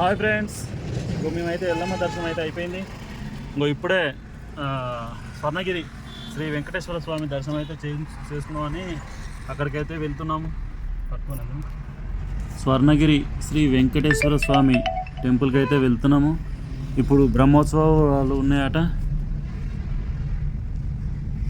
Hi friends. ఇంకో మేమైతే ఎల్లమ్మ దర్శనం అయితే అయిపోయింది. ఇంకో ఇప్పుడే స్వర్ణగిరి శ్రీ వెంకటేశ్వర స్వామి దర్శనం అయితే చే చేసుకున్నామని అక్కడికైతే వెళ్తున్నాము. పట్టుకోలేదు స్వర్ణగిరి శ్రీ వెంకటేశ్వర స్వామి టెంపుల్కి అయితే వెళ్తున్నాము. ఇప్పుడు బ్రహ్మోత్సవాలు ఉన్నాయట.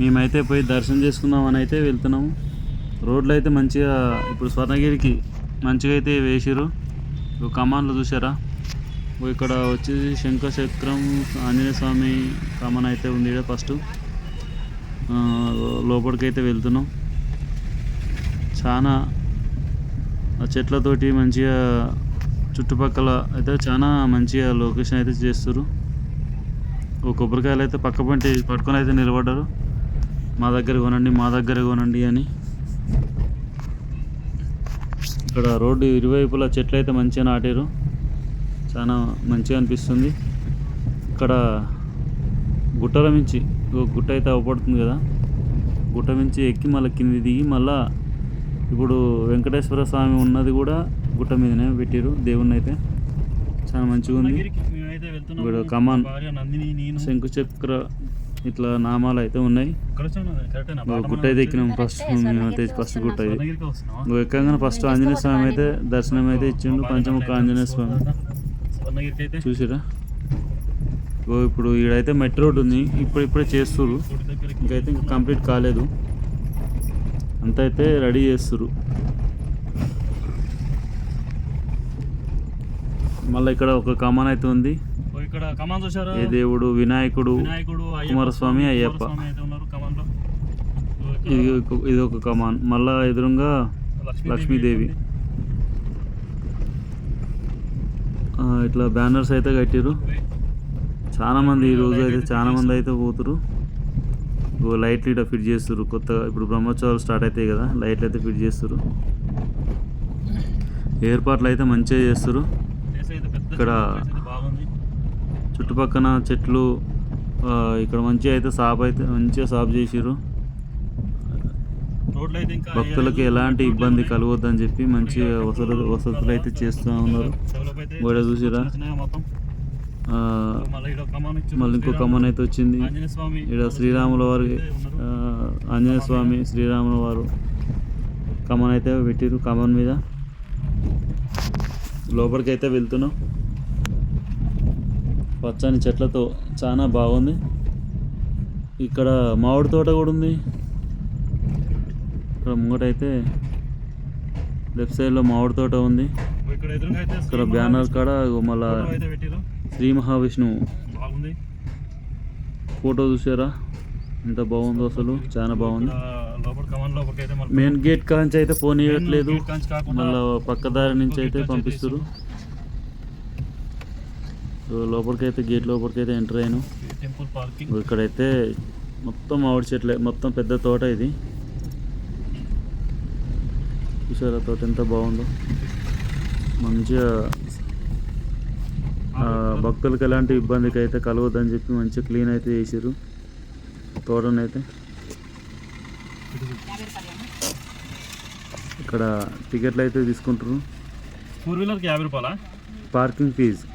మేమైతే పోయి దర్శనం చేసుకుందామని అయితే వెళ్తున్నాము. రోడ్లు అయితే మంచిగా ఇప్పుడు స్వర్ణగిరికి మంచిగా అయితే వేసిరు కమాన్లు చూసారా ఇక్కడ వచ్చేసి శంఖచక్రం ఆంజనేయ స్వామి కమాన్ అయితే ఉంది ఇక్కడ ఫస్ట్ లోపలికి అయితే వెళ్తున్నాం. చాలా ఆ చెట్లతోటి మంచిగా చుట్టుపక్కల అయితే చాలా మంచిగా లొకేషన్ అయితే చేస్తారు ఓ కొబ్బరికాయలు అయితే పక్క పంటి పట్టుకొని అయితే నిలబడ్డారు. మా దగ్గర కొనండి మా దగ్గర కొనండి అని. ఇక్కడ రోడ్డు ఇరువైపులా చెట్లు అయితే మంచిగా నాటారు చాలా మంచిగా అనిపిస్తుంది. ఇక్కడ గుట్టల మించి ఒక గుట్ట అయితే అవపడుతుంది కదా. గుట్ట మించి ఎక్కి మళ్ళీ కింది దిగి మళ్ళా ఇప్పుడు వెంకటేశ్వర స్వామి ఉన్నది కూడా గుట్ట మీదనే పెట్టారు దేవుణ్ణి అయితే చాలా మంచిగా ఉంది ఇప్పుడు కమాన్ శంకు చక్ర ఇట్లా నామాలు అయితే ఉన్నాయి. గుట్ట అయితే ఎక్కినాం ఫస్ట్ మేమైతే ఫస్ట్ గుట్ట ఇది ఎక్కగానే ఫస్ట్ ఆంజనేయ స్వామి అయితే దర్శనం అయితే ఇచ్చిండు పంచముఖ ఆంజనేయ స్వామి. చూసిరా? ఓ ఇప్పుడు ఈడైతే మెట్ రోడ్ ఉంది ఇప్పుడు ఇప్పుడే చేస్తుర్రు. ఇంకైతే ఇంకా కంప్లీట్ కాలేదు. అంత అయితే రెడీ చేస్తుర్రు. మళ్ళీ ఇక్కడ ఒక కమాన్ అయితే ఉంది. ఇక్కడ కమాన్ చూసారా ఏ దేవుడు వినాయకుడు వినాయకుడు కుమారస్వామి, స్వామి, అయ్యప్ప. ఇది ఒక- ఇది ఒక కమాన్. మళ్ళా ఎదురుగా లక్ష్మీదేవి. ఇట్లా బ్యానర్స్ అయితే కట్టిరు చాలా మంది ఈ రోజు అయితే చాలా మంది అయితే పోతురు లైట్లు ఇట్లా ఫిట్ చేస్తారు కొత్తగా ఇప్పుడు బ్రహ్మోత్సవాలు స్టార్ట్ అవుతాయి కదా లైట్లు అయితే ఫిట్ చేస్తారు ఏర్పాట్లు అయితే మంచిగా చేస్తారు ఇక్కడ చుట్టుపక్కన చెట్లు ఇక్కడ మంచిగా అయితే సాప్ అయితే మంచిగా సాప్ చేసిర్రు. భక్తులకి ఎలాంటి ఇబ్బంది కలగొద్దని చెప్పి మంచి వసతులు వసతులు అయితే చేస్తూ ఉన్నారు. గోడ చూసిరా? మళ్ళీ కమాన్ ఇంకో కమ్మన్ అయితే వచ్చింది. ఇక్కడ శ్రీరాముల వారి ఆంజనేయ స్వామి శ్రీరాముల వారు కమన్ అయితే పెట్టిరు కమన్ మీద. లోపలికి అయితే వెళ్తున్నాం. పచ్చని చెట్లతో చాలా బాగుంది. ఇక్కడ మామిడి తోట కూడా ఉంది. ఇక్కడ ముంగటైతే లెఫ్ట్ సైడ్లో మామిడి తోట ఉంది. ఇక్కడ బ్యానర్ కాడ మళ్ళా శ్రీ మహావిష్ణువు ఫోటో చూసారా? ఎంత బాగుందో అసలు చాలా బాగుంది. మెయిన్ గేట్ కాంచి అయితే పోనీయట్లేదు. ఇవ్వట్లేదు మళ్ళీ పక్క దారి నుంచి అయితే పంపిస్తారు సో లోపలికి అయితే గేట్ లోపలికి అయితే ఎంటర్ అయ్యాను. Temple parking. ఇక్కడైతే మొత్తం మామిడి చెట్లే మొత్తం పెద్ద తోట ఇది. చూసారా తోట ఎంత బాగుందో. మంచిగా భక్తులకు ఎలాంటి ఇబ్బందికి అయితే కలవద్దని చెప్పి మంచిగా క్లీన్ అయితే చేసారు తోటనైతే. ఇక్కడ టికెట్లు అయితే తీసుకుంటారు ఫోర్ వీలర్కి యాభై రూపాయలా? పార్కింగ్ ఫీజు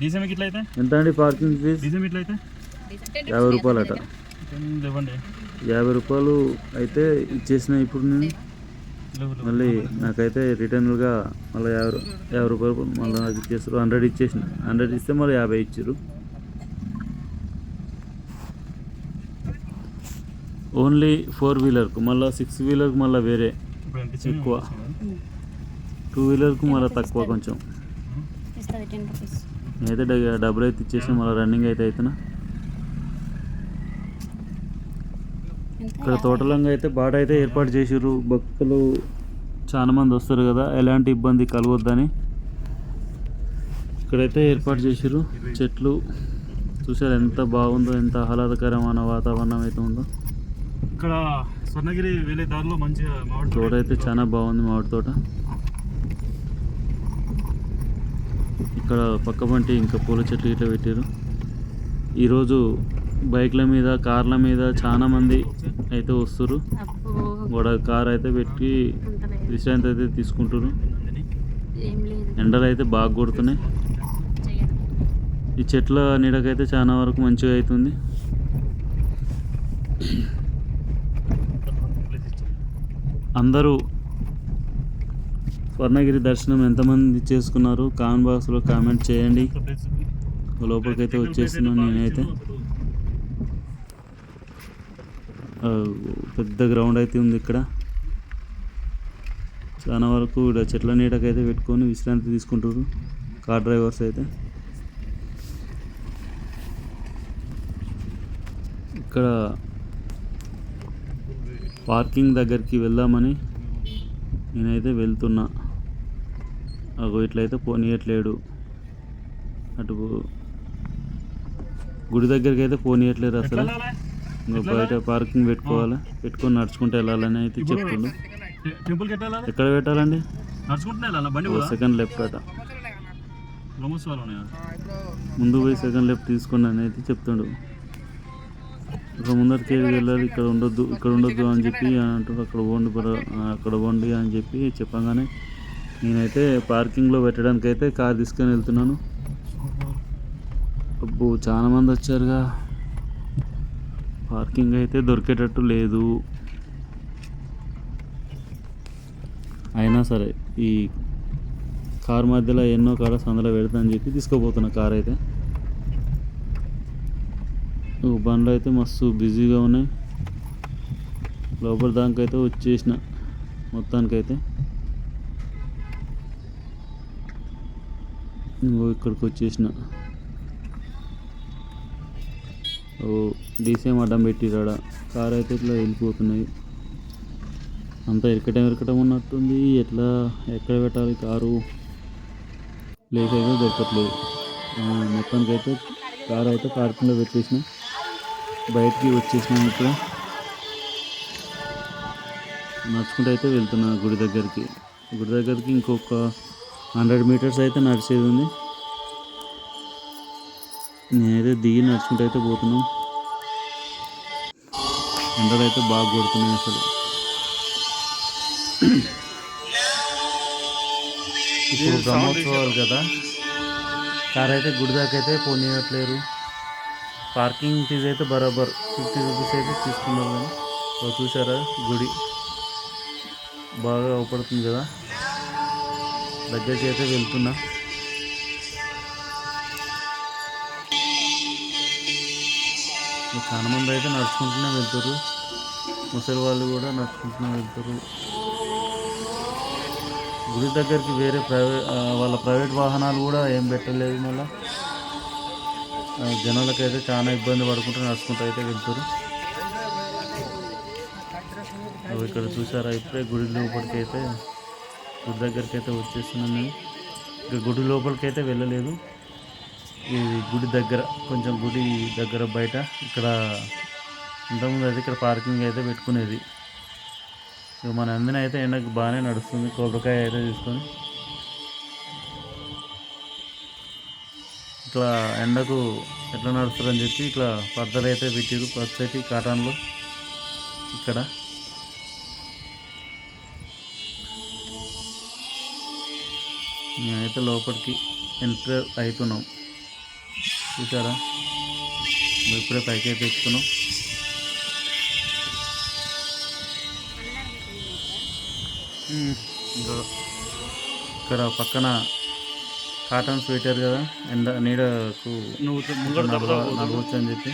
అయితే ఎంత అండి పార్కింగ్ ఫీజు? డీసీఎం ఇట్లా అయితే యాభై రూపాయలు అట. యాభై రూపాయలు అయితే ఇచ్చేసిన ఇప్పుడు నేను. మళ్ళీ నాకైతే రిటర్న్గా మళ్ళీ యాభై యాభై రూపాయలు మళ్ళీ నాకు ఇచ్చేస్తారు. హండ్రెడ్ ఇచ్చేసిన. హండ్రెడ్ ఇస్తే మళ్ళీ యాభై ఇచ్చారు ఓన్లీ ఫోర్ వీలర్కు మళ్ళీ సిక్స్ వీలర్కి మళ్ళీ వేరే. ఇప్పుడు ఎంత ఇచ్చింది? ఎక్కువ. టూ వీలర్కు మళ్ళీ తక్కువ కొంచెం. నేనైతే డ- డబ్బులు అయితే ఇచ్చేసిన మళ్ళీ రన్నింగ్ అయితే అవుతున్నా ఇక్కడ తోటలంగా అయితే బాట అయితే ఏర్పాటు చేసిర్రు. భక్తులు చాలా మంది వస్తారు కదా ఎలాంటి ఇబ్బంది కలగొద్దని. ఇక్కడైతే ఏర్పాటు చేసిర్రు. చెట్లు చూసారు ఎంత బాగుందో ఎంత ఆహ్లాదకరమైన వాతావరణం అయితే ఉందో. ఇక్కడ స్వర్ణగిరి వెళ్ళే దారిలో మంచిగా మామిడి తోట అయితే చాలా బాగుంది మామిడి తోట. ఇక్కడ పక్క పంటి ఇంకా పూల చెట్లు ఇట్లా పెట్టారు ఈరోజు బైక్ల మీద కార్ల మీద చాలా మంది అయితే వస్తారు కూడా కార్ అయితే పెట్టి విశ్రాంతి అయితే తీసుకుంటారు ఎండలు అయితే బాగా కొడుతున్నాయి. ఈ చెట్ల నీడకైతే చాలా వరకు మంచిగా అవుతుంది అందరూ స్వర్ణగిరి దర్శనం ఎంతమంది చేసుకున్నారు? కామెంట్ బాక్స్లో కామెంట్ చేయండి. లోపలికైతే వచ్చేస్తున్నాను నేనైతే. పెద్ద గ్రౌండ్ అయితే ఉంది ఇక్కడ. చాలా వరకు ఇక్కడ చెట్ల నీడకైతే పెట్టుకొని విశ్రాంతి తీసుకుంటారు కార్ డ్రైవర్స్ అయితే. ఇక్కడ పార్కింగ్ దగ్గరికి వెళ్దామని నేనైతే వెళ్తున్నా. అగో ఇట్లయితే పోనీయట్లేడు. అటు గుడి దగ్గరికి అయితే పోనీయట్లేరు అసలు. ఇంకా బయట పార్కింగ్ పెట్టుకోవాలి? పెట్టుకొని నడుచుకుంటూ వెళ్ళాలని అయితే చెప్తుండు? ఎక్కడ పెట్టాలండి? సెకండ్ లెఫ్ట్ అట ముందు పోయి సెకండ్ లెఫ్ట్ తీసుకోండి అని అయితే చెప్తుండు. ఇక్కడ ముందరికి వెళ్ళాలి ఇక్కడ ఉండొద్దు ఇక్కడ ఉండొద్దు అని చెప్పి అంటారు అక్కడ పోండి అక్కడ పోండి అని చెప్పి చెప్పగానే నేనైతే పార్కింగ్లో పెట్టడానికి అయితే కార్ తీసుకొని వెళ్తున్నాను. అబ్బో చాలా మంది వచ్చారుగా. పార్కింగ్ అయితే దొరికేటట్టు లేదు. అయినా సరే ఈ కార్ మధ్యలో ఎన్నో కాడ సందులో పెడతా అని చెప్పి తీసుకోపోతున్నా కార్ అయితే. ఓ బండ్లు అయితే మస్తు బిజీగా ఉన్నాయి. లోపల దానికైతే వచ్చేసిన మొత్తానికైతే. ఇక్కడికి వచ్చేసిన ఓ డీసీఎం అడ్డం పెట్టిరాడ? కార్ అయితే ఇట్లా వెళ్ళిపోతున్నాయి. అంతా ఇరకటం ఇరకటం ఉన్నట్టుంది. ఎట్లా ఎక్కడ పెట్టాలి కారు? ప్లేస్ అయితే దొరకట్లేదు. మొత్తానికి అయితే కారు అయితే పార్కింగ్లో పెట్టేసిన. బయటికి వచ్చేసినాం ఇక్కడ నడుచుకుంటూ అయితే వెళ్తున్నా గుడి దగ్గరికి. గుడి దగ్గరికి ఇంకొక హండ్రెడ్ మీటర్స్ అయితే నడిచేది ఉంది. నేనైతే దిగి నడుచుకుంటూ అయితే పోతున్నాం. ఎండలు అయితే బాగా కొడుతున్నాయి అసలు. ఇప్పుడు బ్రహ్మోత్సవాలు కదా. కార్ అయితే గుడి దాకా అయితే పోనీయట్లేరు. పార్కింగ్ ఫీజు అయితే బరాబర్. ఫిఫ్టీ రూపీస్ అయితే తీసుకున్నారు కానీ చూసారా గుడి. బాగా అవపడుతుంది కదా. దగ్గరికి అయితే వెళ్తున్నా. చాలా మంది అయితే నడుచుకుంటూనే వెళ్తారు. ముసలి వాళ్ళు కూడా నడుచుకుంటూనే వెళ్తారు. గుడి దగ్గరికి వేరే ప్రైవేట్ వాళ్ళ ప్రైవేట్ వాహనాలు కూడా ఏం పెట్టలేదు మళ్ళీ. జనాలకైతే చాలా ఇబ్బంది పడుకుంటూ నడుచుకుంటూ అయితే వెళ్తారు. అవి ఇక్కడ చూసారా? ఇప్పుడే గుడి లోపలికి అయితే గుడి దగ్గరికి అయితే వచ్చేస్తున్నాం మేము. ఇక గుడి లోపలికి అయితే వెళ్ళలేదు. ఈ గుడి దగ్గర కొంచెం గుడి దగ్గర బయట ఇక్కడ ఇంతకుముందు అయితే ఇక్కడ పార్కింగ్ అయితే పెట్టుకునేది. ఇక మన అందిన అయితే ఎండకు బాగానే నడుస్తుంది కొబ్బరికాయ అయితే తీసుకొని. ఇట్లా ఎండకు ఎట్లా నడుస్తారని చెప్పి ఇట్లా పద్దలు అయితే పెట్టారు పచ్చటి కాటన్లో ఇక్కడ. మేమైతే లోపలికి ఎంటర్ అవుతున్నాం. చూసారా మేము ఇప్పుడే పైకి అయితే ఎక్కుతున్నాం ఇంకా ఇక్కడ పక్కన కాటన్స్ పెట్టారు కదా ఎండ నీడకు నడవచ్చు అని చెప్పి.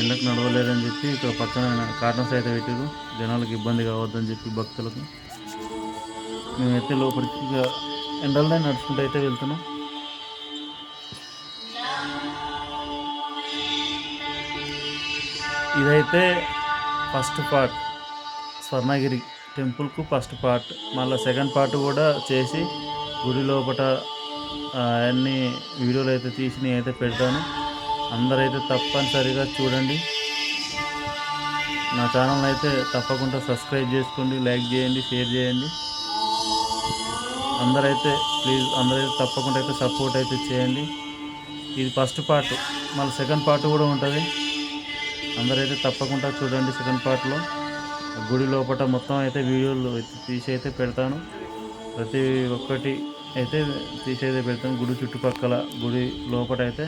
ఎండకు నడవలేదని చెప్పి ఇక్కడ పక్కన కాటన్స్ అయితే పెట్టారు జనాలకు ఇబ్బంది కావద్దని చెప్పి భక్తులకు. మేమైతే లోపలికి ఇక ఎండలనే నడుచుకుంటూ అయితే వెళ్తున్నాం. ఇదైతే ఫస్ట్ పార్ట్. స్వర్ణగిరి టెంపుల్కు ఫస్ట్ పార్ట్. మళ్ళీ సెకండ్ పార్ట్ కూడా చేసి గుడి లోపల అన్ని వీడియోలు అయితే తీసి నేనైతే పెడతాను. అందరైతే తప్పనిసరిగా చూడండి. నా ఛానల్ అయితే తప్పకుండా సబ్స్క్రైబ్ చేసుకోండి లైక్ చేయండి షేర్ చేయండి. అందరైతే ప్లీజ్ అందరైతే తప్పకుండా అయితే సపోర్ట్ అయితే చేయండి. ఇది ఫస్ట్ పార్ట్. మళ్ళీ సెకండ్ పార్ట్ కూడా ఉంటుంది. అందరైతే తప్పకుండా చూడండి సెకండ్ పార్ట్లో గుడి లోపల మొత్తం అయితే వీడియోలు అయితే తీసి అయితే పెడతాను. ప్రతి ఒక్కటి అయితే తీసేదే పెడతాను. గుడి చుట్టుపక్కల గుడి లోపల అయితే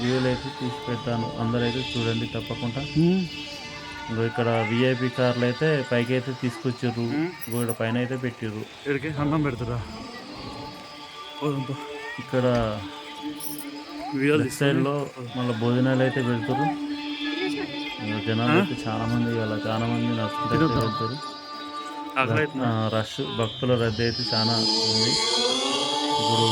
వీడియోలు అయితే తీసి పెడతాను. అందరైతే చూడండి తప్పకుండా. ఇంకో ఇక్కడ విఐపి కార్లు అయితే పైకి అయితే తీసుకొచ్చారు ఇక్కడ పైన అయితే పెట్టిర్రు. ఇక్కడికి అన్నం పెడతారా? ఇక్కడ సైడ్లో మళ్ళీ భోజనాలు అయితే పెడతారు. జనాలు అయితే చాలా మంది ఇలా చాలా మంది? వెళ్తారు రష్ భక్తుల రద్దీ అయితే చాలా ఉంది. ఇప్పుడు